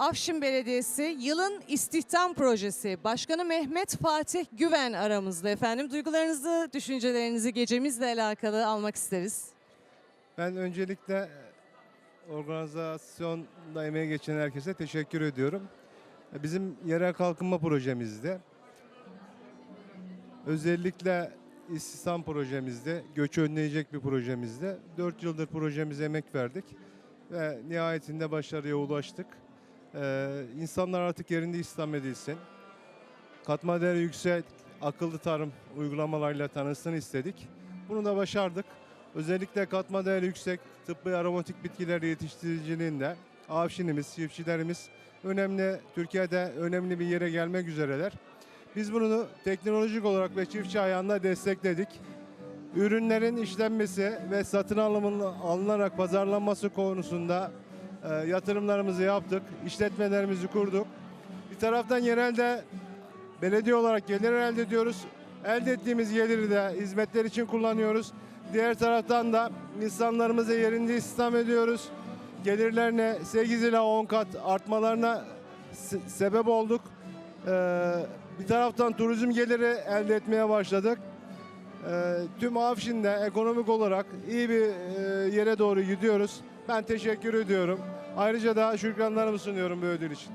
Afşin Belediyesi yılın istihdam projesi Başkanı Mehmet Fatih Güven aramızda efendim. Duygularınızı, düşüncelerinizi gecemizle alakalı almak isteriz. Ben öncelikle organizasyonda emeği geçen herkese teşekkür ediyorum. Bizim yerel kalkınma projemizde özellikle istihdam projemizde, göçü önleyecek bir projemizde 4 yıldır projemize emek verdik ve nihayetinde başarıya ulaştık. Ee, insanlar artık yerinde istihdam edilsin. Katma değeri yüksek akıllı tarım uygulamalarıyla tanısın istedik. Bunu da başardık. Özellikle katma değeri yüksek tıbbi aromatik bitkiler yetiştiriciliğinde avşinimiz, çiftçilerimiz önemli, Türkiye'de önemli bir yere gelmek üzereler. Biz bunu teknolojik olarak ve çiftçi ayağında destekledik. Ürünlerin işlenmesi ve satın alımının alınarak pazarlanması konusunda e, yatırımlarımızı yaptık, işletmelerimizi kurduk. Bir taraftan yerelde belediye olarak gelir elde ediyoruz. Elde ettiğimiz geliri de hizmetler için kullanıyoruz. Diğer taraftan da insanlarımızı yerinde istihdam ediyoruz. Gelirlerine 8 ila 10 kat artmalarına se- sebep olduk. Ee, bir taraftan turizm geliri elde etmeye başladık. Ee, tüm Afşin'de ekonomik olarak iyi bir e, yere doğru gidiyoruz. Ben teşekkür ediyorum. Ayrıca da şükranlarımı sunuyorum bu ödül için.